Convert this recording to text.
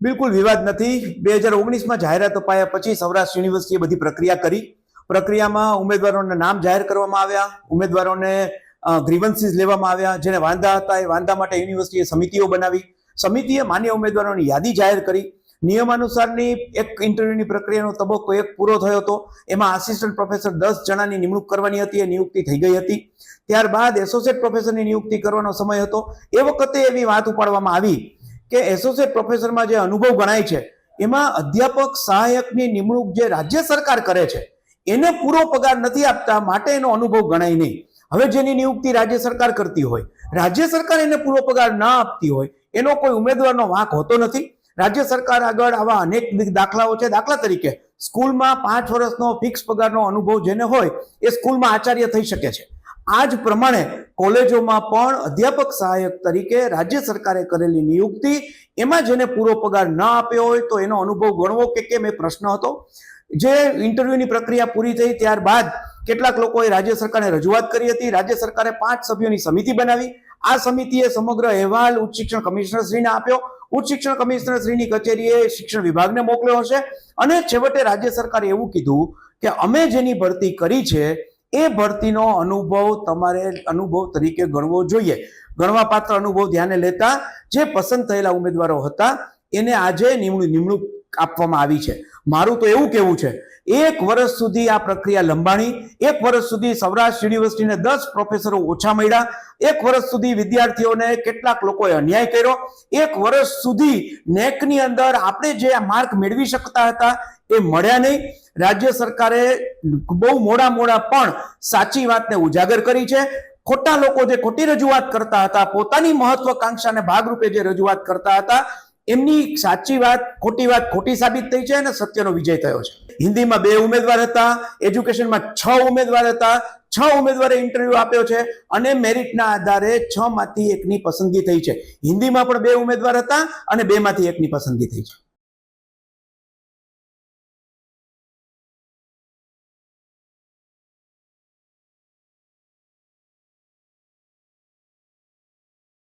બિલકુલ વિવાદ નથી. બે હજાર ઓગણીસમાં જાહેરાત અપાયા પછી સૌરાષ્ટ્ર યુનિવર્સિટીએ બધી પ્રક્રિયા કરી. પ્રક્રિયામાં ઉમેદવારોના નામ જાહેર કરવામાં આવ્યા. ઉમેદવારોને ગ્રીવન્સીસ લેવામાં આવ્યા, જેને વાંધા હતા એ વાંધા માટે યુનિવર્સિટીએ સમિતિઓ બનાવી. સમિતિએ માન્ય ઉમેદવારોની યાદી જાહેર કરી. નિયમાનુસારની એક ઇન્ટરવ્યુની પ્રક્રિયાનો તબક્કો એક પૂરો થયો હતો. એમાં આસિસ્ટન્ટ પ્રોફેસર દસ જણાની નિમણૂક કરવાની હતી, એ નિયુક્તિ થઈ ગઈ હતી. ત્યારબાદ એસોસિએટ પ્રોફેસરની નિયુક્તિ કરવાનો સમય હતો. એ વખતે એવી વાત ઉપાડવામાં આવી કે એસોસિએટ પ્રોફેસરમાં જે અનુભવ ગણાય છે, એમાં અધ્યાપક સહાયકની નિમણૂક જે રાજ્ય સરકાર કરે છે, એને પૂરો પગાર નથી આપતા, માટે એનો અનુભવ ગણાય નહીં. હવે જેની નિયુક્તિ રાજ્ય સરકાર કરતી હોય, રાજ્ય સરકાર એને પૂરો પગાર ના આપતી હોય, એનો કોઈ ઉમેદવારનો વાંક હોતો નથી. રાજ્ય સરકાર આગળ આવા અનેક દાખલાઓ છે. દાખલા તરીકે, સ્કૂલમાં પાંચ વર્ષનો ફિક્સ પગારનો અનુભવ જેને હોય, એ સ્કૂલમાં આચાર્ય થઈ શકે છે. આ જ પ્રમાણે કોલેજોમાં પણ અધ્યાપક સહાયક તરીકે રાજ્ય સરકારે કરેલી નિયુક્તિ, એમાં જેને પૂરો પગાર ન આપ્યો હોય તો એનો અનુભવ ગણવો કે કેમ એ પ્રશ્ન હતો. જે ઇન્ટરવ્યુની પ્રક્રિયા પૂરી થઈ ત્યારબાદ કેટલાક લોકોએ રાજ્ય સરકારને રજૂઆત કરી હતી. રાજ્ય સરકારે પાંચ સભ્યોની સમિતિ બનાવી. આ સમિતિએ સમગ્ર અહેવાલ ઉચ્ચ શિક્ષણ કમિશનરશ્રીને આપ્યો. ઉચ્ચ શિક્ષણ કમિશનર શ્રીની કચેરીએ શિક્ષણ વિભાગને મોકલ્યો હશે. અને છેવટે રાજ્ય સરકારે એવું કીધું કે અમે જેની ભરતી કરી છે એ ભરતીનો અનુભવ તમારે અનુભવ તરીકે ગણવો જોઈએ. ગણવાપાત્ર અનુભવ ધ્યાને લેતા જે પસંદ થયેલા ઉમેદવારો હતા, એને આજે નિમણૂક નિમણૂક આપવામાં આવી છે. મારું તો એવું કેવું છે, એક વર્ષ સુધી આ પ્રક્રિયા લંબાણી, એક વર્ષ સુધી સૌરાષ્ટ્ર યુનિવર્સિટીને દસ પ્રોફેસરો ઓછા મળ્યા, એક વર્ષ સુધી વિદ્યાર્થીઓને કેટલાક લોકોએ અન્યાય કર્યો, એક વર્ષ સુધી નેકની અંદર આપણે જે માર્ક મેળવી શકતા હતા એ મળ્યા નહીં. રાજ્ય સરકારે બહુ મોડા મોડા પણ સાચી વાતને ઉજાગર કરી છે. ખોટા લોકો જે ખોટી રજૂઆત કરતા હતા, પોતાની મહત્વકાંક્ષાને ભાગરૂપે જે રજૂઆત કરતા હતા એમની સાચી વાત, ખોટી વાત, ખોટી સાબિત થઈ છે અને સત્યનો વિજય થયો છે. હિન્દીમાં બે ઉમેદવાર હતા, એજ્યુકેશનમાં છ ઉમેદવાર હતા, છ ઉમેદવારે ઇન્ટરવ્યુ આપ્યો છે અને મેરિટના આધારે છ માંથી એકની પસંદગી થઈ છે. હિન્દીમાં પણ બે ઉમેદવાર હતા અને બે માંથી એકની પસંદગી થઈ છે.